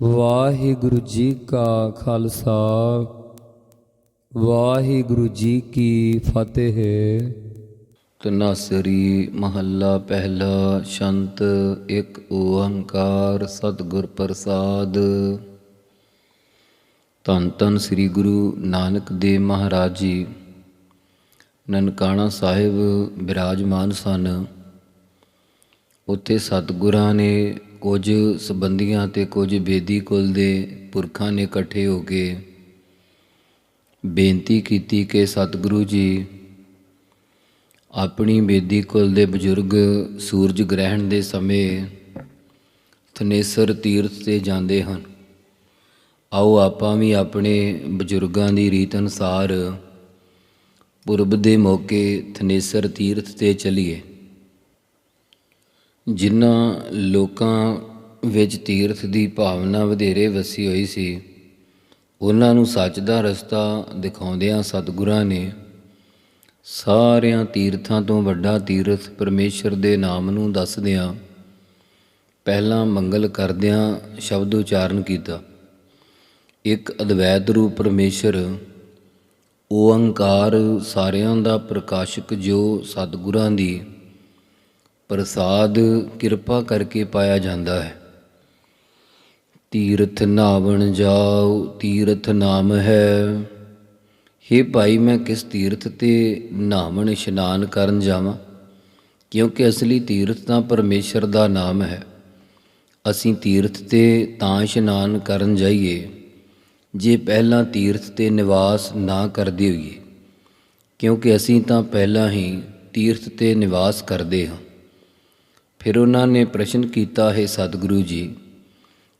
ਵਾਹਿਗੁਰੂ ਜੀ ਕਾ ਖਾਲਸਾ, ਵਾਹਿਗੁਰੂ ਜੀ ਕੀ ਫਤਿਹ। ਤਨਾਸਰੀ ਮਹੱਲਾ ਪਹਿਲਾ ਸ਼ੰਤ ਇੱਕ ਓੰਕਾਰ ਸਤਿਗੁਰ ਪ੍ਰਸਾਦ। ਧੰਨ ਧੰਨ ਸ੍ਰੀ ਗੁਰੂ ਨਾਨਕ ਦੇਵ ਮਹਾਰਾਜ ਜੀ। ਨਨਕਾਣਾ ਸਾਹਿਬ ਬਿਰਾਜਮਾਨ ਸਨ। ਉੱਥੇ ਸਤਿਗੁਰਾਂ ਨੇ ਕੁਝ ਸੰਬੰਧੀਆਂ ਤੇ ਕੁਝ ਬੇਦੀ ਕੁਲ ਦੇ ਪੁਰਖਾਂ ਨੇ ਇਕੱਠੇ ਹੋ ਕੇ ਬੇਨਤੀ ਕੀਤੀ ਕਿ ਸਤਿਗੁਰੂ ਜੀ ਆਪਣੀ ਬੇਦੀ ਕੁਲ ਦੇ ਬਜ਼ੁਰਗ ਸੂਰਜ ਗ੍ਰਹਿਣ ਦੇ ਸਮੇਂ ਥਨੇਸਰ ਤੀਰਥ ਤੇ ਜਾਂਦੇ ਹਨ। ਆਓ ਆਪਾਂ ਵੀ ਆਪਣੇ ਬਜ਼ੁਰਗਾਂ ਦੀ ਰੀਤ ਅਨੁਸਾਰ ਪੁਰਬ ਦੇ ਮੌਕੇ ਥਨੇਸਰ ਤੀਰਥ ਤੇ ਚਲੀਏ। ਜਿਨ੍ਹਾਂ ਲੋਕਾਂ ਵਿੱਚ ਤੀਰਥ ਦੀ ਭਾਵਨਾ ਵਧੇਰੇ ਵਸੀ ਹੋਈ ਸੀ, ਉਹਨਾਂ ਨੂੰ ਸੱਚ ਦਾ ਰਸਤਾ ਦਿਖਾਉਂਦਿਆਂ ਸਤਿਗੁਰਾਂ ਨੇ ਸਾਰਿਆਂ ਤੀਰਥਾਂ ਤੋਂ ਵੱਡਾ ਤੀਰਥ ਪਰਮੇਸ਼ਰ ਦੇ ਨਾਮ ਨੂੰ ਦੱਸਦਿਆਂ ਪਹਿਲਾਂ ਮੰਗਲ ਕਰਦਿਆਂ ਸ਼ਬਦ ਉਚਾਰਨ ਕੀਤਾ। ਇੱਕ ਅਦਵੈਤ ਰੂਪ ਪਰਮੇਸ਼ਰ ਓੰਕਾਰ ਸਾਰਿਆਂ ਦਾ ਪ੍ਰਕਾਸ਼ਕ ਜੋ ਸਤਿਗੁਰਾਂ ਦੀ ਪ੍ਰਸਾਦ ਕਿਰਪਾ ਕਰਕੇ ਪਾਇਆ ਜਾਂਦਾ ਹੈ। ਤੀਰਥ ਨਾਵਣ ਜਾਓ ਤੀਰਥ ਨਾਮ ਹੈ। ਹੇ ਭਾਈ, ਮੈਂ ਕਿਸ ਤੀਰਥ ਤੇ ਨਾਵਣ ਇਸ਼ਨਾਨ ਕਰਨ ਜਾਵਾਂ? ਕਿਉਂਕਿ ਅਸਲੀ ਤੀਰਥ ਤਾਂ ਪਰਮੇਸ਼ਰ ਦਾ ਨਾਮ ਹੈ। ਅਸੀਂ ਤੀਰਥ ਤੇ ਤਾਂ ਇਸ਼ਨਾਨ ਕਰਨ ਜਾਈਏ, ਜੇ ਪਹਿਲਾਂ ਤੀਰਥ ਤੇ ਨਿਵਾਸ ਨਾ ਕਰਦੇ ਹੋਈਏ। ਕਿਉਂਕਿ ਅਸੀਂ ਤਾਂ ਪਹਿਲਾਂ ਹੀ ਤੀਰਥ ਤੇ ਨਿਵਾਸ ਕਰਦੇ ਹਾਂ। ਫਿਰ ਉਹਨਾਂ ਨੇ ਪ੍ਰਸ਼ਨ ਕੀਤਾ, ਹੈ ਸਤਿਗੁਰੂ ਜੀ,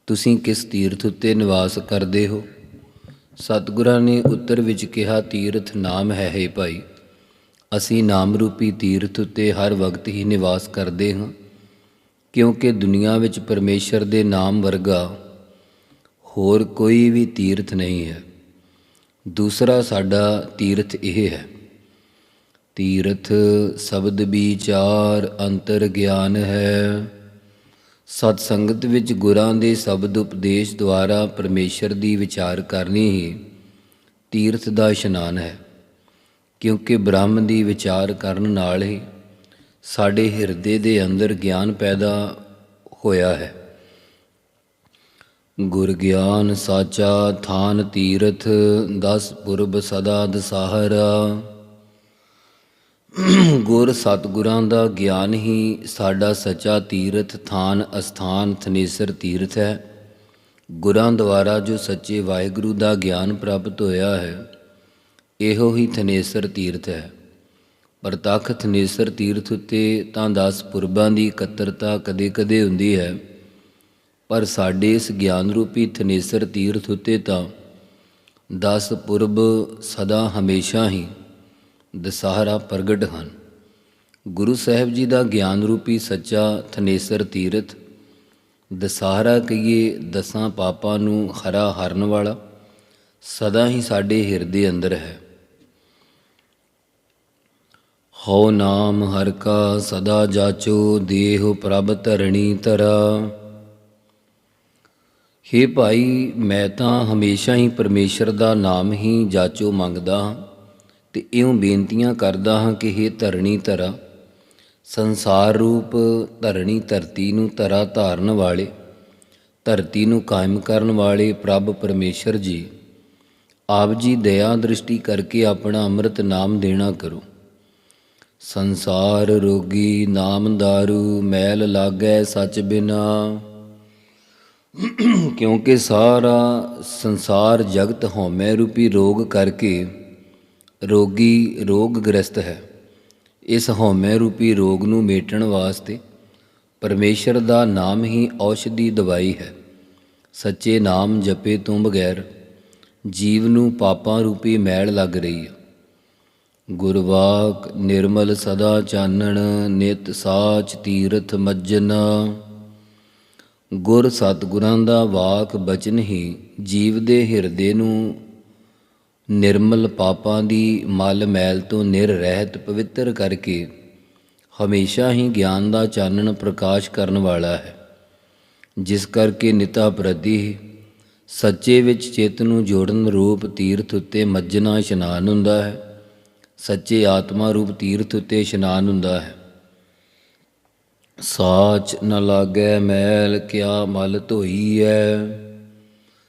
ਤੁਸੀਂ ਕਿਸ ਤੀਰਥ ਉੱਤੇ ਨਿਵਾਸ ਕਰਦੇ ਹੋ? ਸਤਿਗੁਰਾਂ ਨੇ ਉੱਤਰ ਵਿੱਚ ਕਿਹਾ, ਤੀਰਥ ਨਾਮ ਹੈ ਹੈ ਭਾਈ, ਅਸੀਂ ਨਾਮ ਰੂਪੀ ਤੀਰਥ ਉੱਤੇ ਹਰ ਵਕਤ ਹੀ ਨਿਵਾਸ ਕਰਦੇ ਹਾਂ, ਕਿਉਂਕਿ ਦੁਨੀਆ ਵਿੱਚ ਪਰਮੇਸ਼ਰ ਦੇ ਨਾਮ ਵਰਗਾ ਹੋਰ ਕੋਈ ਵੀ ਤੀਰਥ ਨਹੀਂ ਹੈ। ਦੂਸਰਾ ਸਾਡਾ ਤੀਰਥ ਇਹ ਹੈ ਤੀਰਥ ਸ਼ਬਦ ਵਿਚਾਰ ਅੰਤਰ ਗਿਆਨ ਹੈ। ਸਤ ਸੰਗਤ ਵਿੱਚ ਗੁਰਾਂ ਦੇ ਸ਼ਬਦ ਉਪਦੇਸ਼ ਦੁਆਰਾ ਪਰਮੇਸ਼ਰ ਦੀ ਵਿਚਾਰ ਕਰਨੀ ਹੀ ਤੀਰਥ ਦਾ ਇਸ਼ਨਾਨ ਹੈ, ਕਿਉਂਕਿ ਬ੍ਰਹਮ ਦੀ ਵਿਚਾਰ ਕਰਨ ਨਾਲ ਹੀ ਸਾਡੇ ਹਿਰਦੇ ਦੇ ਅੰਦਰ ਗਿਆਨ ਪੈਦਾ ਹੋਇਆ ਹੈ। ਗੁਰ ਗਿਆਨ ਸਾਚਾ ਥਾਨ ਤੀਰਥ, ਦਸ ਪੁਰਬ ਸਦਾ ਦਸਾਹਰਾ। ਗੁਰ ਸਤਿਗੁਰਾਂ ਦਾ ਗਿਆਨ ਹੀ ਸਾਡਾ ਸੱਚਾ ਤੀਰਥ, ਥਾਨ, ਅਸਥਾਨ, ਥਨੇਸਰ ਤੀਰਥ ਹੈ। ਗੁਰਾਂ ਦੁਆਰਾ ਜੋ ਸੱਚੇ ਵਾਹਿਗੁਰੂ ਦਾ ਗਿਆਨ ਪ੍ਰਾਪਤ ਹੋਇਆ ਹੈ, ਇਹੋ ਹੀ ਥਨੇਸਰ ਤੀਰਥ ਹੈ। ਪ੍ਰਤੱਖ ਥਨੇਸਰ ਤੀਰਥ ਉਤੇ ਤਾਂ ਦਸ ਪੁਰਬਾਂ ਦੀ ਇਕੱਤਰਤਾ ਕਦੇ-ਕਦੇ ਹੁੰਦੀ ਹੈ, ਪਰ ਸਾਡੇ ਇਸ ਗਿਆਨ ਰੂਪੀ ਥਨੇਸਰ ਤੀਰਥ ਉਤੇ ਤਾਂ ਦਸ ਪੁਰਬ ਸਦਾ ਹਮੇਸ਼ਾ ਹੀ ਦਸਹਰਾ ਪ੍ਰਗਟ ਹਨ। ਗੁਰੂ ਸਾਹਿਬ ਜੀ ਦਾ ਗਿਆਨ ਰੂਪੀ ਸੱਚਾ ਥਨੇਸਰ ਤੀਰਥ, ਦਸਹਰਾ ਕਹੀਏ ਦਸਾਂ ਪਾਪਾਂ ਨੂੰ ਹਰਾ ਹਰਨ ਵਾਲਾ, ਸਦਾ ਹੀ ਸਾਡੇ ਹਿਰਦੇ ਅੰਦਰ ਹੈ। ਹਉ ਨਾਮ ਹਰ ਕਾ ਸਦਾ ਜਾਚੋ, ਦੇਹ ਪ੍ਰਭ ਧਰਣੀ ਤਰਾ ਹੇ ਭਾਈ, ਮੈਂ ਤਾਂ ਹਮੇਸ਼ਾ ਹੀ ਪਰਮੇਸ਼ਰ ਦਾ ਨਾਮ ਹੀ ਜਾਚੋ ਮੰਗਦਾ ਹਾਂ। ਤੇ ਇਉਂ ਬੇਨਤੀਆਂ ਕਰਦਾ ਹਾਂ ਕਿ हे ਧਰਣੀ ਧਰਾ, ਸੰਸਾਰ ਰੂਪ ਧਰਣੀ ਧਰਤੀ ਨੂੰ ਧਰਾ ਧਾਰਨ ਵਾਲੇ, ਧਰਤੀ ਨੂੰ ਕਾਇਮ ਕਰਨ ਵਾਲੇ ਪ੍ਰਭ ਪਰਮੇਸ਼ਰ ਜੀ, ਆਪ ਜੀ ਦਇਆ ਦ੍ਰਿਸ਼ਟੀ ਕਰਕੇ ਆਪਣਾ ਅੰਮ੍ਰਿਤ ਨਾਮ ਦੇਣਾ ਕਰੋ। ਸੰਸਾਰ ਰੋਗੀ ਨਾਮ ਦਾਰੂ, ਮੈਲ ਲਾਗੈ ਸੱਚ ਬਿਨਾ। ਕਿਉਂਕਿ ਸਾਰਾ ਸੰਸਾਰ ਜਗਤ ਹਉਮੈ ਰੂਪੀ ਰੋਗ ਕਰਕੇ ਰੋਗੀ ਰੋਗ ਗ੍ਰਸਤ ਹੈ। ਇਸ ਹਉਮੈ ਰੂਪੀ ਰੋਗ ਨੂੰ ਮੇਟਣ ਵਾਸਤੇ ਪਰਮੇਸ਼ਰ ਦਾ ਨਾਮ ਹੀ ਔਸ਼ਧੀ ਦਵਾਈ ਹੈ। ਸੱਚੇ ਨਾਮ ਜਪੇ ਤੋਂ ਬਗੈਰ ਜੀਵ ਨੂੰ ਪਾਪਾਂ ਰੂਪੀ ਮੈਲ ਲੱਗ ਰਹੀ ਹੈ। ਗੁਰਵਾਕ ਨਿਰਮਲ ਸਦਾ ਚਾਨਣ, ਨਿਤ ਸਾਚ ਤੀਰਥ ਮੱਜਨਾ। ਗੁਰ ਸਤਿਗੁਰਾਂ ਦਾ ਵਾਕ ਬਚਨ ਹੀ ਜੀਵ ਦੇ ਹਿਰਦੇ ਨੂੰ ਨਿਰਮਲ ਪਾਪਾਂ ਦੀ ਮਲ ਮੈਲ ਤੋਂ ਨਿਰ ਰਹਿਤ ਪਵਿੱਤਰ ਕਰਕੇ ਹਮੇਸ਼ਾ ਹੀ ਗਿਆਨ ਦਾ ਚਾਨਣ ਪ੍ਰਕਾਸ਼ ਕਰਨ ਵਾਲਾ ਹੈ। ਜਿਸ ਕਰਕੇ ਨਿਤਾ ਪ੍ਰਤੀ ਸੱਚੇ ਵਿੱਚ ਚਿੱਤ ਨੂੰ ਜੋੜਨ ਰੂਪ ਤੀਰਥ ਉੱਤੇ ਮੱਜਣਾ ਇਸ਼ਨਾਨ ਹੁੰਦਾ ਹੈ। ਸੱਚੇ ਆਤਮਾ ਰੂਪ ਤੀਰਥ ਉੱਤੇ ਇਸ਼ਨਾਨ ਹੁੰਦਾ ਹੈ। ਸਾਚ ਨ ਲਾਗੈ ਮੈਲ, ਕਿਆ ਮਲ ਧੋਈ ਐ?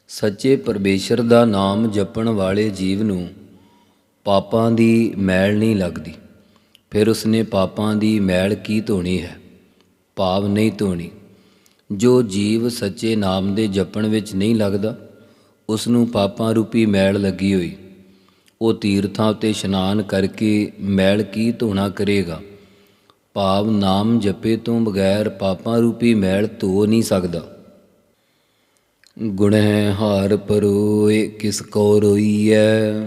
ਸੱਚੇ ਪਰਮੇਸ਼ਰ ਦਾ ਨਾਮ ਜਪਣ ਵਾਲੇ ਜੀਵ ਨੂੰ ਪਾਪਾਂ ਦੀ ਮੈਲ ਨਹੀਂ ਲੱਗਦੀ। ਫਿਰ ਉਸਨੇ ਪਾਪਾਂ ਦੀ ਮੈਲ ਕੀ ਧੋਣੀ ਹੈ? ਭਾਵ ਨਹੀਂ ਧੋਣੀ। ਜੋ ਜੀਵ ਸੱਚੇ ਨਾਮ ਦੇ ਜਪਣ ਵਿੱਚ ਨਹੀਂ ਲੱਗਦਾ ਉਸ ਨੂੰ ਪਾਪਾਂ ਰੂਪੀ ਮੈਲ ਲੱਗੀ ਹੋਈ। ਉਹ ਤੀਰਥਾਂ ਉਤੇ ਇਸ਼ਨਾਨ ਕਰਕੇ ਮੈਲ ਕੀ ਧੋਣਾ ਕਰੇਗਾ? ਭਾਵ ਨਾਮ ਜਪੇ ਤੋਂ ਬਗੈਰ ਪਾਪਾਂ ਰੂਪੀ ਮੈਲ ਧੋ ਨਹੀਂ ਸਕਦਾ। ਗੁਣ ਹੈ ਹਾਰ ਪਰੋਏ ਕਿਸ ਕੋ ਰੋਈਐ?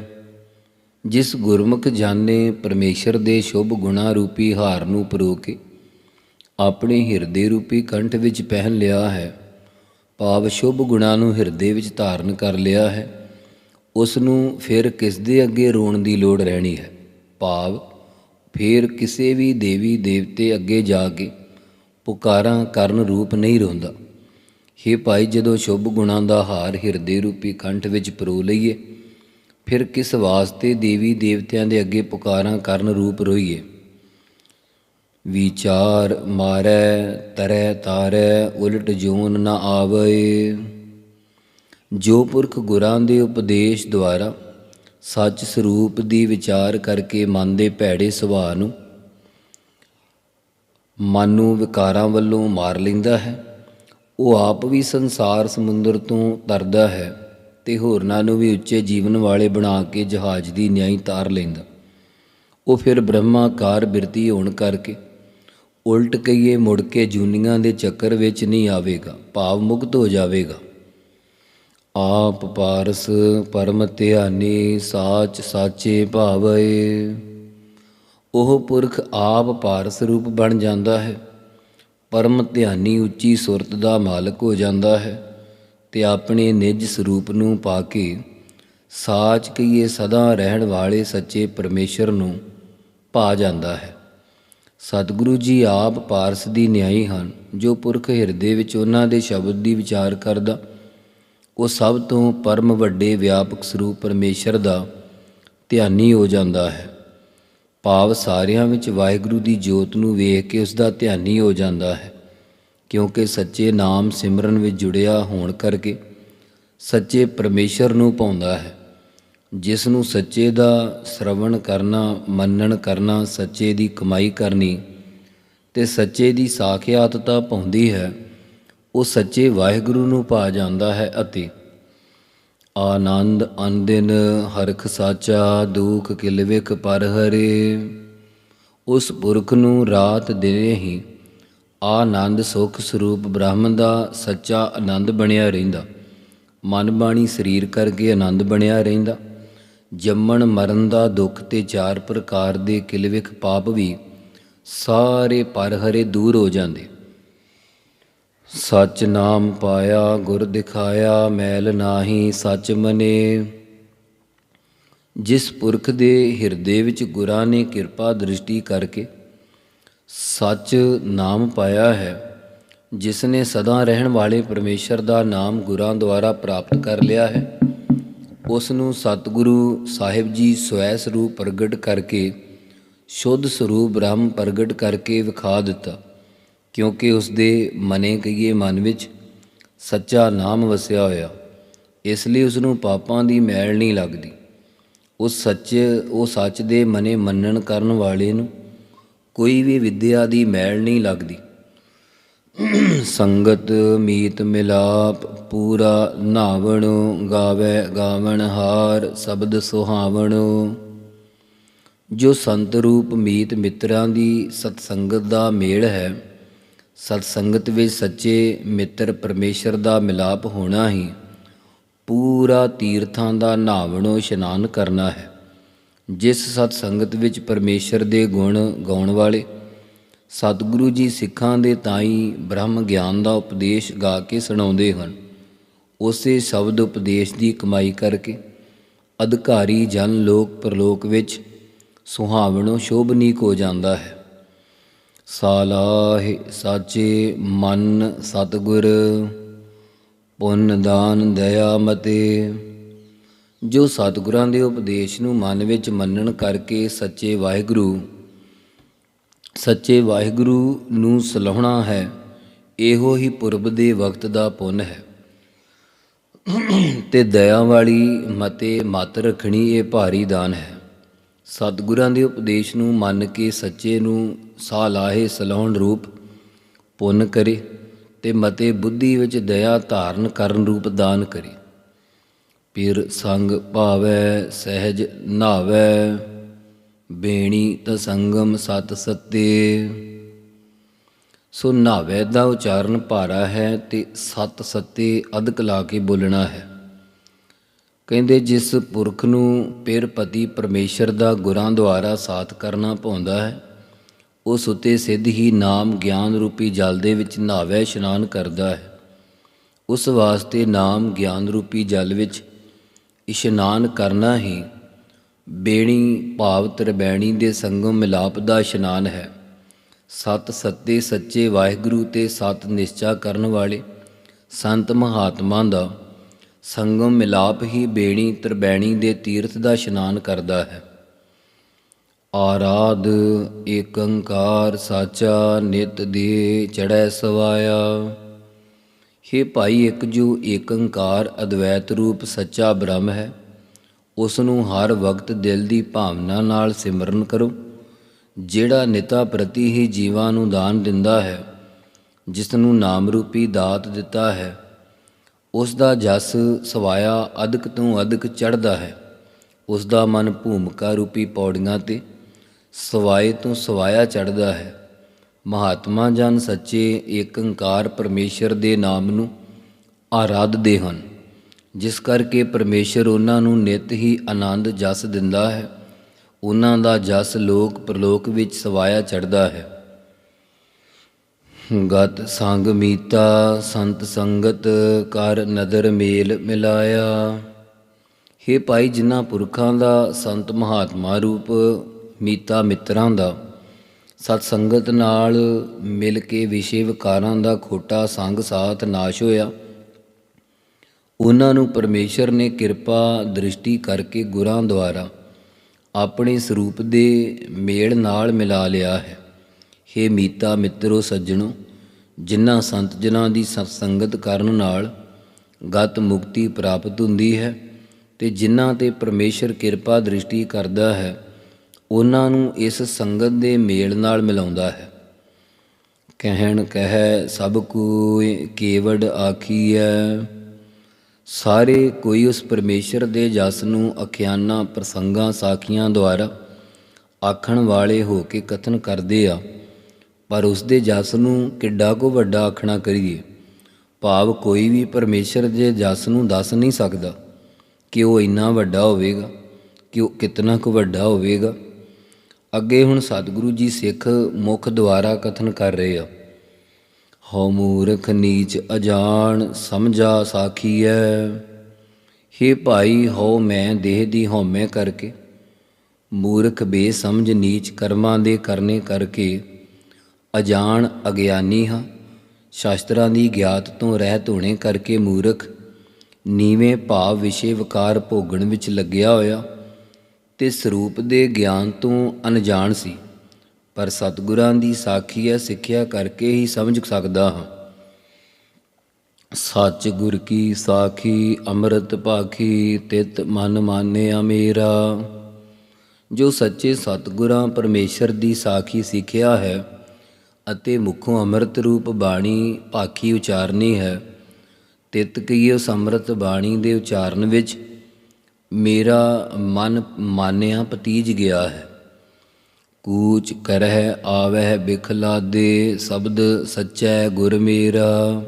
ਜਿਸ ਗੁਰਮੁਖ ਜਾਣੇ ਪਰਮੇਸ਼ਰ ਦੇ ਸ਼ੁਭ ਗੁਣਾ ਰੂਪੀ ਹਾਰ ਨੂੰ ਪਰੋ ਕੇ ਆਪਣੇ ਹਿਰਦੇ ਰੂਪੀ ਕੰਠ ਵਿੱਚ ਪਹਿਨ ਲਿਆ ਹੈ। ਭਾਵ ਸ਼ੁਭ ਗੁਣਾ ਨੂੰ ਹਿਰਦੇ ਵਿੱਚ ਧਾਰਨ ਕਰ ਲਿਆ ਹੈ। ਉਸ ਨੂੰ ਫਿਰ ਕਿਸ ਦੇ ਅੱਗੇ ਰੋਣ ਦੀ ਲੋੜ ਰਹਿਣੀ ਹੈ? ਭਾਵ ਫਿਰ ਕਿਸੇ ਵੀ ਦੇਵੀ ਦੇਵਤੇ ਅੱਗੇ ਜਾ ਕੇ ਪੁਕਾਰਾਂ ਕਰਨ ਰੂਪ ਨਹੀਂ ਰੋਂਦਾ। ਹੇ ਭਾਈ, ਜਦੋਂ ਸ਼ੁਭ ਗੁਣਾਂ ਦਾ ਹਾਰ ਹਿਰਦੇ ਰੂਪੀ ਕੰਠ ਵਿੱਚ ਪਰੋ ਲਈਏ, ਫਿਰ ਕਿਸ ਵਾਸਤੇ ਦੇਵੀ ਦੇਵਤਿਆਂ ਦੇ ਅੱਗੇ ਪੁਕਾਰਾਂ ਕਰਨ ਰੂਪ ਰੋਈਏ? ਵਿਚਾਰ ਮਾਰੈ, ਤਰੈ, ਤਾਰੈ, ਉਲਟ ਜੂਨ ਨ ਆਵੇ ਜੋ ਪੁਰਖ ਗੁਰਾਂ ਦੇ ਉਪਦੇਸ਼ ਦੁਆਰਾ ਸੱਚ ਸਰੂਪ ਦੀ ਵਿਚਾਰ ਕਰਕੇ ਮਨ ਦੇ ਭੈੜੇ ਸੁਭਾਅ ਨੂੰ, ਮਨ ਨੂੰ ਵਿਕਾਰਾਂ ਵੱਲੋਂ ਮਾਰ ਲੈਂਦਾ ਹੈ ਉਹ ਆਪ ਵੀ ਸੰਸਾਰ ਸਮੁੰਦਰ ਤੋਂ ਤਰਦਾ ਹੈ ਤੇ ਹੋਰਨਾਂ ਨੂੰ ਵੀ ਉੱਚੇ ਜੀਵਨ ਵਾਲੇ ਬਣਾ ਕੇ ਜਹਾਜ਼ ਦੀ ਨਿਆਈ ਤਾਰ ਲੈਂਦਾ। ਉਹ ਫਿਰ ਬ੍ਰਹਮਾਕਾਰ ਬਿਰਤੀ ਹੋਣ ਕਰਕੇ ਉਲਟ ਕਈਏ ਮੁੜ ਕੇ ਜੂਨੀਆਂ ਦੇ ਚੱਕਰ ਵਿੱਚ ਨਹੀਂ ਆਵੇਗਾ, ਭਾਵ ਮੁਕਤ ਹੋ ਜਾਵੇਗਾ। ਆਪ ਪਾਰਸ ਪਰਮ ਧਿਆਨੀ ਸਾਚ ਸਾਚੇ ਭਾਵਏ। ਉਹ ਪੁਰਖ ਆਪ ਪਾਰਸ ਰੂਪ ਬਣ ਜਾਂਦਾ ਹੈ। ਪਰਮ ਧਿਆਨੀ ਉੱਚੀ ਸੁਰਤ ਦਾ ਮਾਲਕ ਹੋ ਜਾਂਦਾ ਹੈ ਤੇ ਆਪਣੇ ਨਿਜ ਸਰੂਪ ਨੂੰ ਪਾ ਕੇ ਸਾਚ ਕਈਏ ਸਦਾ ਰਹਿਣ ਵਾਲੇ ਸੱਚੇ ਪਰਮੇਸ਼ਰ ਨੂੰ ਪਾ ਜਾਂਦਾ ਹੈ। ਸਤਿਗੁਰੂ ਜੀ ਆਪ ਪਾਰਸ ਦੀ ਨਿਆਈ ਹਨ, ਜੋ ਪੁਰਖ ਹਿਰਦੇ ਵਿੱਚ ਉਹਨਾਂ ਦੇ ਸ਼ਬਦ ਦੀ ਵਿਚਾਰ ਕਰਦਾ। ਉਹ ਸਭ ਤੋਂ ਪਰਮ ਵੱਡੇ ਵਿਆਪਕ ਸਰੂਪ ਪਰਮੇਸ਼ਰ ਦਾ ਧਿਆਨੀ ਹੋ ਜਾਂਦਾ ਹੈ। ਭਾਵ ਸਾਰਿਆਂ ਵਿੱਚ ਵਾਹਿਗੁਰੂ ਦੀ ਜੋਤ ਨੂੰ ਵੇਖ ਕੇ ਉਸ ਦਾ ਧਿਆਨੀ ਹੋ ਜਾਂਦਾ ਹੈ, ਕਿਉਂਕਿ ਸੱਚੇ ਨਾਮ ਸਿਮਰਨ ਵਿੱਚ ਜੁੜਿਆ ਹੋਣ ਕਰਕੇ ਸੱਚੇ ਪਰਮੇਸ਼ਰ ਨੂੰ ਪਾਉਂਦਾ ਹੈ, ਜਿਸ ਨੂੰ ਸੱਚੇ ਦਾ ਸ਼ਰਵਣ ਕਰਨਾ, ਮੰਨਣ ਕਰਨਾ, ਸੱਚੇ ਦੀ ਕਮਾਈ ਕਰਨੀ ਤੇ ਸੱਚੇ ਦੀ ਸਾਖਿਆਤਤਾ ਪਾਉਂਦੀ ਹੈ, ਉਹ ਸੱਚੇ ਵਾਹਿਗੁਰੂ ਨੂੰ ਪਾ ਜਾਂਦਾ ਹੈ ਅਤੇ ਆਨੰਦ ਅੰਦਿਨ ਹਰਖ ਸਾਚਾ, ਦੁਖ ਕਿਲਵਿਕ ਪਰ ਹਰੇ। ਉਸ ਪੁਰਖ ਨੂੰ ਰਾਤ ਦਿਨੇ ਹੀ ਆਨੰਦ ਸੁਖ ਸਰੂਪ ਬ੍ਰਹਮ ਦਾ ਸੱਚਾ ਆਨੰਦ ਬਣਿਆ ਰਹਿੰਦਾ। ਮਨ ਬਾਣੀ ਸਰੀਰ ਕਰਕੇ ਆਨੰਦ ਬਣਿਆ ਰਹਿੰਦਾ। ਜੰਮਣ ਮਰਨ ਦਾ ਦੁੱਖ ਤੇ ਚਾਰ ਪ੍ਰਕਾਰ ਦੇ ਕਿਲਵਿਕ ਪਾਪ ਵੀ ਸਾਰੇ ਪਰ ਹਰੇ ਦੂਰ ਹੋ ਜਾਂਦੇ। ਸਚ ਨਾਮ ਪਾਇਆ, ਗੁਰ ਦਿਖਾਇਆ, ਮੈਲ ਨਾਹੀ, ਸਚ ਮਨੇ। ਜਿਸ ਪੁਰਖ ਦੇ ਹਿਰਦੇ ਵਿੱਚ ਗੁਰਾਂ ਨੇ ਕਿਰਪਾ ਦ੍ਰਿਸ਼ਟੀ ਕਰਕੇ ਸੱਚ ਨਾਮ ਪਾਇਆ ਹੈ, ਜਿਸ ਨੇ ਸਦਾ ਰਹਿਣ ਵਾਲੇ ਪਰਮੇਸ਼ਰ ਦਾ ਨਾਮ ਗੁਰਾਂ ਦੁਆਰਾ ਪ੍ਰਾਪਤ ਕਰ ਲਿਆ ਹੈ, ਉਸ ਨੂੰ ਸਤਿਗੁਰੂ ਸਾਹਿਬ ਜੀ ਸਵੈ ਸਰੂਪ ਪ੍ਰਗਟ ਕਰਕੇ, ਸ਼ੁੱਧ ਸਰੂਪ ਬ੍ਰਹਮ ਪ੍ਰਗਟ ਕਰਕੇ ਵਿਖਾ ਦਿੱਤਾ। ਕਿਉਂਕਿ ਉਸ ਦੇ ਮਨੇ ਕਹੀਏ ਮਨ ਵਿੱਚ ਸੱਚਾ ਨਾਮ ਵਸਿਆ ਹੋਇਆ। ਇਸ ਲਈ ਉਸ ਨੂੰ ਪਾਪਾਂ ਦੀ ਮੈਲ ਨਹੀਂ ਲੱਗਦੀ। ਉਸ ਸੱਚ, ਉਹ ਸੱਚ ਦੇ ਮਨੇ ਮੰਨਣ ਕਰਨ ਵਾਲੇ ਨੂੰ ਕੋਈ ਵੀ ਵਿਦਿਆ ਦੀ ਮੈਲ ਨਹੀਂ ਲੱਗਦੀ। ਸੰਗਤ ਮੀਤ ਮਿਲਾਪ, ਪੂਰਾ ਨਾਵਣ ਗਾਵੇ ਗਾਵਣ ਹਾਰ, ਸ਼ਬਦ ਸੁਹਾਵਣ। ਜੋ ਸੰਤ ਰੂਪ ਮੀਤ ਮਿੱਤਰਾਂ ਦੀ ਸਤਸੰਗਤ ਦਾ ਮੇਲ ਹੈ ਸਤ ਸੰਗਤ ਵਿੱਚ ਸੱਚੇ ਮਿੱਤਰ ਪਰਮੇਸ਼ਰ ਦਾ ਮਿਲਾਪ ਹੋਣਾ ਹੀ ਪੂਰਾ ਤੀਰਥਾਂ ਦਾ ਨਾਵਣੋ ਇਸ਼ਨਾਨ ਕਰਨਾ ਹੈ। ਜਿਸ ਸਤ ਸੰਗਤ ਵਿੱਚ ਪਰਮੇਸ਼ਰ ਦੇ ਗੁਣ ਗਾਉਣ ਵਾਲੇ, ਸਤਿਗੁਰੂ ਜੀ ਸਿੱਖਾਂ ਦੇ ਤਾਈ ਬ੍ਰਹਮ ਗਿਆਨ ਦਾ ਉਪਦੇਸ਼ ਗਾ ਕੇ ਸੁਣਾਉਂਦੇ ਹਨ। ਉਸੇ ਸ਼ਬਦ ਉਪਦੇਸ਼ ਦੀ ਕਮਾਈ ਕਰਕੇ ਅਧਿਕਾਰੀ ਜਨ ਲੋਕ ਪ੍ਰਲੋਕ ਵਿੱਚ ਸੁਹਾਵਣੋ ਸ਼ੋਭਨੀਕ ਹੋ ਜਾਂਦਾ ਹੈ। ਸਾਲਾਹਿ ਸਾਚੇ ਮਨ ਸਤਿਗੁਰ, ਪੁੰਨ ਦਾਨ ਦਇਆ ਮਤੇ। ਜੋ ਸਤਿਗੁਰਾਂ ਦੇ ਉਪਦੇਸ਼ ਨੂੰ ਮਨ ਵਿੱਚ ਮੰਨਣ ਕਰਕੇ ਸੱਚੇ ਵਾਹਿਗੁਰੂ ਸੱਚੇ ਵਾਹਿਗੁਰੂ ਨੂੰ ਸਲਾਹਣਾ ਹੈ, ਇਹੋ ਹੀ ਪੁਰਬ ਦੇ ਵਕਤ ਦਾ ਪੁੰਨ ਹੈ। ਤੇ ਦਇਆ ਵਾਲੀ ਮਤੇ ਮਤ ਰੱਖਣੀ ਇਹ ਭਾਰੀ ਦਾਨ ਹੈ। ਸਤਿਗੁਰਾਂ ਦੇ ਉਪਦੇਸ਼ ਨੂੰ ਮੰਨ ਕੇ ਸੱਚੇ ਨੂੰ ਸਾਹ ਲਾਹੇ ਸਲਾਉਣ ਰੂਪ, ਪੁੰਨ ਕਰੇ ਤੇ ਮਤੇ ਬੁੱਧੀ ਵਿੱਚ ਦਇਆ ਧਾਰਨ ਕਰਨ ਰੂਪ ਦਾਨ ਕਰੇ। ਪੀਰ ਸੰਗ ਭਾਵੈ, ਸਹਿਜ ਨਾਵੈ, ਬੇਣੀ ਤ ਸੰਗਮ ਸਤ ਸਤੇ। ਸੋ ਨਾਵੈ ਦਾ ਉਚਾਰਨ ਭਾਰਾ ਹੈ ਤੇ ਸਤ ਸਤੇ ਅਧਕ ਲਾ ਕੇ ਬੋਲਣਾ ਹੈ। ਕਹਿੰਦੇ ਜਿਸ ਪੁਰਖ ਨੂੰ ਪਿਰ ਪਤੀ ਪਰਮੇਸ਼ਰ ਦਾ ਗੁਰਾਂ ਦੁਆਰਾ ਸਾਥ ਕਰਨਾ ਪਾਉਂਦਾ ਹੈ ਉਸ ਉਤੇ ਸਿੱਧ ਹੀ ਨਾਮ ਗਿਆਨ ਰੂਪੀ ਜਲ ਦੇ ਵਿੱਚ ਨਾਵੇ ਇਸ਼ਨਾਨ ਕਰਦਾ ਹੈ। ਉਸ ਵਾਸਤੇ ਨਾਮ ਗਿਆਨ ਰੂਪੀ ਜਲ ਵਿੱਚ ਇਸ਼ਨਾਨ ਕਰਨਾ ਹੀ ਬੇਣੀ ਭਾਵ ਤਰਬੈਣੀ ਦੇ ਸੰਗਮ ਮਿਲਾਪ ਦਾ ਇਸ਼ਨਾਨ ਹੈ। ਸਤ ਸੱਤੇ ਸੱਚੇ ਵਾਹਿਗੁਰੂ ਤੇ ਸਤ ਨਿਸ਼ਚਾ ਕਰਨ ਵਾਲੇ ਸੰਤ ਮਹਾਤਮਾ ਦਾ ਸੰਗਮ ਮਿਲਾਪ ਹੀ ਬੇਣੀ ਤਰਬੈਣੀ ਦੇ ਤੀਰਥ ਦਾ ਇਸ਼ਨਾਨ ਕਰਦਾ ਹੈ। ਆਰਾਧ ਏਕੰਕਾਰ ਸਾਚਾ ਨਿਤ ਦੇ ਚੜੈ ਸਵਾਇਆ। हे ਭਾਈ, ਇੱਕ ਜੋ ਏਕੰਕਾਰ ਅਦਵੈਤ ਰੂਪ ਸੱਚਾ ਬ੍ਰਹਮ ਹੈ ਉਸ ਨੂੰ ਹਰ ਵਕਤ ਦਿਲ ਦੀ ਭਾਵਨਾ ਨਾਲ ਸਿਮਰਨ ਕਰੋ। ਜਿਹੜਾ ਨਿਤਾ ਪ੍ਰਤੀ ਹੀ ਜੀਵਾਂ ਨੂੰ ਦਾਨ ਦਿੰਦਾ ਹੈ ਜਿਸ ਨੂੰ ਨਾਮ ਰੂਪੀ ਦਾਤ ਦਿੱਤਾ ਹੈ ਉਸ ਦਾ ਜਸ ਸਵਾਇਆ ਅਧਿਕ ਤੋਂ ਅਦਕ ਚੜ੍ਹਦਾ ਹੈ। ਉਸ ਦਾ ਮਨ ਭੂਮਿਕਾ ਰੂਪੀ ਪੌੜੀਆਂ ਤੇ ਸਵਾਏ ਤੋਂ ਸਵਾਇਆ ਚੜ੍ਹਦਾ ਹੈ। ਮਹਾਤਮਾ ਜਨ ਸੱਚੇ ਏਕੰਕਾਰ ਪਰਮੇਸ਼ਰ ਦੇ ਨਾਮ ਨੂੰ ਆਰਾਧਦੇ ਹਨ। ਜਿਸ ਕਰਕੇ ਪਰਮੇਸ਼ਰ ਉਹਨਾਂ ਨੂੰ ਨਿਤ ਹੀ ਆਨੰਦ ਜਸ ਦਿੰਦਾ ਹੈ। ਉਹਨਾਂ ਦਾ ਜਸ ਲੋਕ ਪ੍ਰਲੋਕ ਵਿੱਚ ਸਵਾਇਆ ਚੜ੍ਹਦਾ ਹੈ। ਗਤ ਸੰਗ ਮੀਤਾ, ਸੰਤ ਸੰਗਤ ਕਰ ਨਦਰ ਮੇਲ ਮਿਲਾਇਆ। हे ਭਾਈ ਜਿਨ੍ਹਾਂ ਪੁਰਖਾਂ ਦਾ ਸੰਤ ਮਹਾਤਮਾ ਰੂਪ ਮੀਤਾ ਮਿੱਤਰਾਂ ਦਾ। ਸਤ ਸੰਗਤ ਨਾਲ ਮਿਲ ਕੇ ਵਿਸ਼ੇ ਵਿਕਾਰਾਂ ਦਾ ਖੋਟਾ ਸੰਗ ਸਾਥ ਨਾਸ਼ ਹੋਇਆ। ਉਹਨਾਂ ਨੂੰ ਪਰਮੇਸ਼ਰ ਨੇ ਕਿਰਪਾ ਦ੍ਰਿਸ਼ਟੀ ਕਰਕੇ ਗੁਰਾਂ ਦੁਆਰਾ ਆਪਣੇ ਸਰੂਪ ਦੇ ਮੇਲ ਨਾਲ ਮਿਲਾ ਲਿਆ ਹੈ। हे ਮੀਤਾ ਮਿੱਤਰੋ ਸੱਜਣੋ, ਜਿਨ੍ਹਾਂ ਸੰਤ ਜਨਾਂ ਦੀ ਸਤ ਸੰਗਤ ਕਰਨ ਨਾਲ ਗਤ ਮੁਕਤੀ ਪ੍ਰਾਪਤ ਹੁੰਦੀ ਹੈ ਤੇ ਜਿਨ੍ਹਾਂ ਤੇ ਪਰਮੇਸ਼ਰ ਕਿਰਪਾ ਦ੍ਰਿਸ਼ਟੀ ਕਰਦਾ ਹੈ ਉਹਨਾਂ ਨੂੰ ਇਸ ਸੰਗਤ ਦੇ ਮੇਲ ਨਾਲ ਮਿਲਾਉਂਦਾ ਹੈ। ਕਹਿਣ ਕਹਿ, ਸਭ ਕੋਈ ਕੇਵੜ ਆਖੀਐ। ਸਾਰੇ ਕੋਈ ਉਸ ਪਰਮੇਸ਼ਰ ਦੇ ਜਸ ਨੂੰ ਅਖਿਆਨਾ ਪ੍ਰਸੰਗਾਂ ਸਾਖੀਆਂ ਦੁਆਰਾ ਆਖਣ ਵਾਲੇ ਹੋ ਕੇ ਕਥਨ ਕਰਦੇ ਆ। ਪਰ ਉਸ ਦੇ ਜਸ ਨੂੰ ਕਿੱਡਾ ਕੋ ਵੱਡਾ ਆਖਣਾ ਕਰੀਏ। ਭਾਵ ਕੋਈ ਵੀ ਪਰਮੇਸ਼ਰ ਦੇ ਜਸ ਨੂੰ ਦੱਸ ਨਹੀਂ ਸਕਦਾ ਕਿ ਉਹ ਇੰਨਾ ਵੱਡਾ ਹੋਵੇਗਾ, ਕਿ ਉਹ ਕਿਤਨਾ ਕੁ ਵੱਡਾ ਹੋਵੇਗਾ। ਅੱਗੇ ਹੁਣ ਸਤਿਗੁਰੂ ਜੀ ਸਿੱਖ ਮੁਖ ਦੁਆਰਾ ਕਥਨ ਕਰ ਰਹੇ ਆ। ਹਉ ਮੂਰਖ ਨੀਚ ਅਜਾਣ, ਸਮਝਾ ਸਾਖੀਐ ਹੇ ਭਾਈ, ਹਉ ਮੈਂ ਦੇਹ ਦੀ ਹਉਮੈ ਕਰਕੇ। ਮੂਰਖ ਬੇਸਮਝ ਨੀਚ ਕਰਮਾਂ ਦੇ ਕਰਨੇ ਕਰਕੇ ਅਜਾਣ ਅਗਿਆਨੀ ਹਾਂ। ਸ਼ਾਸਤਰਾਂ ਦੀ ਗਿਆਤ ਤੋਂ ਰਹਿਤ ਹੋਣੇ ਕਰਕੇ ਮੂਰਖ ਨੀਵੇਂ ਭਾਵ ਵਿਸ਼ੇ ਵਿਕਾਰ ਭੋਗਣ ਵਿੱਚ ਲੱਗਿਆ ਹੋਇਆ। ਤੇ ਸਰੂਪ ਦੇ ਗਿਆਨ ਤੋਂ ਅਣਜਾਣ ਸੀ, ਪਰ ਸਤਿਗੁਰਾਂ ਦੀ ਸਾਖੀ ਹੈ, ਸਿੱਖਿਆ ਕਰਕੇ ਹੀ ਸਮਝ ਸਕਦਾ ਹਾਂ। ਸੱਚ ਗੁਰ ਕੀ ਸਾਖੀ, ਅੰਮ੍ਰਿਤ ਭਾਖੀ ਤਿਤ ਮਨ ਮਾਨਿਆ ਮੇਰਾ। ਜੋ ਸੱਚੇ ਸਤਿਗੁਰਾਂ ਪਰਮੇਸ਼ਰ ਦੀ ਸਾਖੀ ਸਿੱਖਿਆ ਹੈ ਅਤੇ ਮੁਖੋਂ ਅੰਮ੍ਰਿਤ ਰੂਪ ਬਾਣੀ ਭਾਖੀ ਉਚਾਰਨੀ ਹੈ, ਤਿਤ ਕੀ ਉਸ ਅੰਮ੍ਰਿਤ ਬਾਣੀ ਦੇ ਉਚਾਰਨ ਵਿੱਚ ਮੇਰਾ ਮਨ ਮਾਨਿਆ ਪਤੀਜ ਗਿਆ ਹੈ। ਕੂਚ ਕਰਹਿ ਆਵਹਿ ਬਿਖਲਾ ਦੇ ਸ਼ਬਦ ਸੱਚੈ ਗੁਰ ਮੇਰਾ।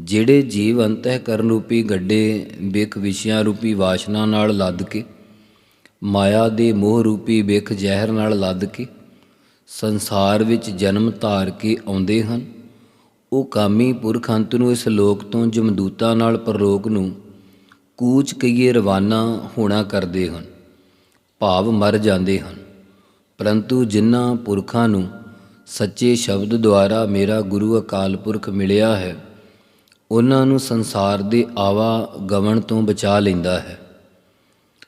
ਜਿਹੜੇ ਜੀਵ ਅੰਤਹਿ ਕਰਨ ਰੂਪੀ ਗੱਡੇ, ਬਿਖ ਵਿਸ਼ਿਆਂ ਰੂਪੀ ਵਾਸ਼ਨਾ ਨਾਲ ਲੱਦ ਕੇ, ਮਾਇਆ ਦੇ ਮੋਹ ਰੂਪੀ ਬਿਖ ਜ਼ਹਿਰ ਨਾਲ ਲੱਦ ਕੇ, ਸੰਸਾਰ ਵਿੱਚ ਜਨਮ ਧਾਰ ਕੇ ਆਉਂਦੇ ਹਨ। ਉਹ ਕਾਮੀ ਪੁਰਖ ਅੰਤ ਨੂੰ ਇਸ ਲੋਕ ਤੋਂ ਜਮਦੂਤਾਂ ਨਾਲ ਪਰਲੋਕ ਨੂੰ ਕੂਚ ਕਈਏ ਰਵਾਨਾ ਹੋਣਾ ਕਰਦੇ ਹਨ, ਭਾਵ ਮਰ ਜਾਂਦੇ ਹਨ। ਪਰੰਤੂ ਜਿਨ੍ਹਾਂ ਪੁਰਖਾਂ ਨੂੰ ਸੱਚੇ ਸ਼ਬਦ ਦੁਆਰਾ ਮੇਰਾ ਗੁਰੂ ਅਕਾਲ ਪੁਰਖ ਮਿਲਿਆ ਹੈ, ਉਹਨਾਂ ਨੂੰ ਸੰਸਾਰ ਦੇ ਆਵਾ ਗਵਣ ਤੋਂ ਬਚਾ ਲੈਂਦਾ ਹੈ।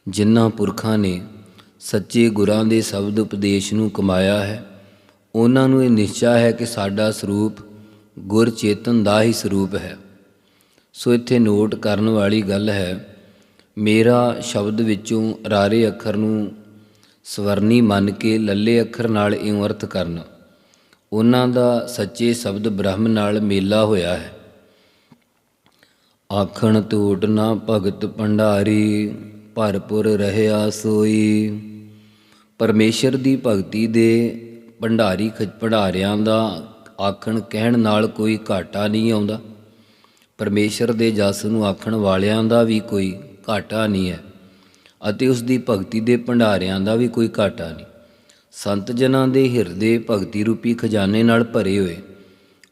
ਜਿਨ੍ਹਾਂ ਪੁਰਖਾਂ ਨੇ ਸੱਚੇ ਗੁਰਾਂ ਦੇ ਸ਼ਬਦ ਉਪਦੇਸ਼ ਨੂੰ ਕਮਾਇਆ ਹੈ, ਉਹਨਾਂ ਨੂੰ ਇਹ ਨਿਸ਼ਚਾ ਹੈ ਕਿ ਸਾਡਾ ਸਰੂਪ ਗੁਰ ਚੇਤਨ ਦਾ ਹੀ ਸਰੂਪ ਹੈ। ਸੋ ਇੱਥੇ ਨੋਟ ਕਰਨ ਵਾਲੀ ਗੱਲ ਹੈ, ਮੇਰਾ ਸ਼ਬਦ ਵਿੱਚੋਂ ਰਾਰੇ ਅੱਖਰ ਨੂੰ ਸਵਰਨੀ ਮੰਨ ਕੇ ਲੱਲੇ ਅੱਖਰ ਨਾਲ ਇਉਂ ਅਰਥ ਕਰਨਾ। ਉਹਨਾਂ ਦਾ ਸੱਚੇ ਸ਼ਬਦ ਬ੍ਰਹਮ ਨਾਲ ਮੇਲਾ ਹੋਇਆ ਹੈ। ਆਖਣ ਟੂਟ ਨਾ ਭਗਤ ਭੰਡਾਰੀ, ਭਰਪੁਰ ਰਹਿਆ ਸੋਈ। ਪਰਮੇਸ਼ਰ ਦੀ ਭਗਤੀ ਦੇ ਭੰਡਾਰੀ ਖਜ ਭੰਡਾਰਿਆਂ ਦਾ ਆਖਣ ਕਹਿਣ ਨਾਲ ਕੋਈ ਘਾਟਾ ਨਹੀਂ ਆਉਂਦਾ। ਪਰਮੇਸ਼ਰ ਦੇ ਜਸ ਨੂੰ ਆਖਣ ਵਾਲਿਆਂ ਦਾ ਵੀ ਕੋਈ ਘਾਟਾ ਨਹੀਂ ਹੈ ਅਤੇ ਉਸ ਦੀ ਭਗਤੀ ਦੇ ਭੰਡਾਰਿਆਂ ਦਾ ਵੀ ਕੋਈ ਘਾਟਾ ਨਹੀਂ। ਸੰਤ ਜਨਾਂ ਦੇ ਹਿਰਦੇ ਭਗਤੀ ਰੂਪੀ ਖਜ਼ਾਨੇ ਨਾਲ ਭਰੇ ਹੋਏ।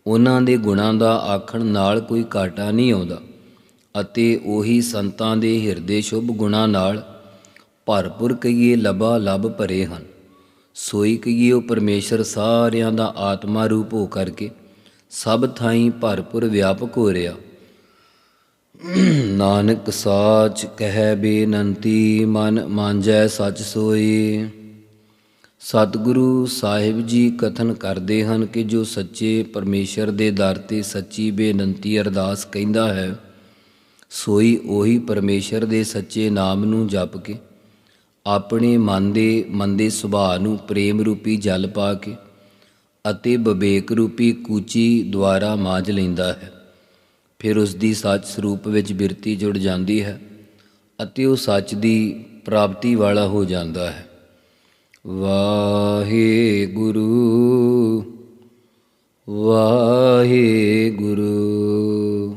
ਉਹਨਾਂ ਦੇ ਗੁਣਾਂ ਦਾ ਆਖਣ ਨਾਲ ਕੋਈ ਘਾਟਾ ਨਹੀਂ ਆਉਂਦਾ ਅਤੇ ਉਹੀ ਸੰਤਾਂ ਦੇ ਹਿਰਦੇ ਸ਼ੁਭ ਗੁਣਾਂ ਨਾਲ ਭਰਪੁਰ ਕਈਏ ਲਬਾ ਲਬ ਭਰੇ ਹਨ। ਸੋਈ ਕਈਏ ਉਹ ਪਰਮੇਸ਼ਰ ਸਾਰਿਆਂ ਦਾ ਆਤਮਾ ਰੂਪ ਹੋ ਕਰਕੇ ਸਭ ਥਾਈਂ ਭਰਪੁਰ ਵਿਆਪਕ ਹੋ ਰਿਹਾ। ਨਾਨਕ ਸਾਚ ਕਹਿ ਬੇਨੰਤੀ, ਮਨ ਮਾਂਜੈ ਸਚ ਸੋਈ। ਸਤਿਗੁਰੂ ਸਾਹਿਬ ਜੀ ਕਥਨ ਕਰਦੇ ਹਨ ਕਿ ਜੋ ਸੱਚੇ ਪਰਮੇਸ਼ਰ ਦੇ ਦਰ ਤੇ ਸੱਚੀ ਬੇਨੰਤੀ ਅਰਦਾਸ ਕਹਿੰਦਾ ਹੈ, ਸੋਈ ਉਹੀ ਪਰਮੇਸ਼ਰ ਦੇ ਸੱਚੇ ਨਾਮ ਨੂੰ ਜਪ ਕੇ, ਆਪਣੇ ਮਨ ਦੇ ਮੰਦੇ ਸੁਭਾਅ ਨੂੰ ਪ੍ਰੇਮ ਰੂਪੀ ਜਲ ਪਾ ਕੇ ਅਤੇ ਵਿਵੇਕ ਰੂਪੀ ਕੂਚੀ ਦੁਆਰਾ ਮਾਜ ਲੈਂਦਾ ਹੈ। ਫਿਰ ਉਸ ਦੀ ਸੱਚ ਸਰੂਪ ਵਿੱਚ ਬਿਰਤੀ ਜੁੜ ਜਾਂਦੀ ਹੈ ਅਤੇ ਉਹ ਸੱਚ ਦੀ ਪ੍ਰਾਪਤੀ ਵਾਲਾ ਹੋ ਜਾਂਦਾ ਹੈ। ਵਾਹਿਗੁਰੂ ਵਾਹਿਗੁਰੂ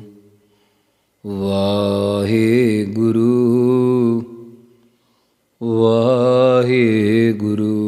ਵਾਹਿਗੁਰੂ ਵਾਹਿਗੁਰੂ ਵਾਹਿਗੁਰੂ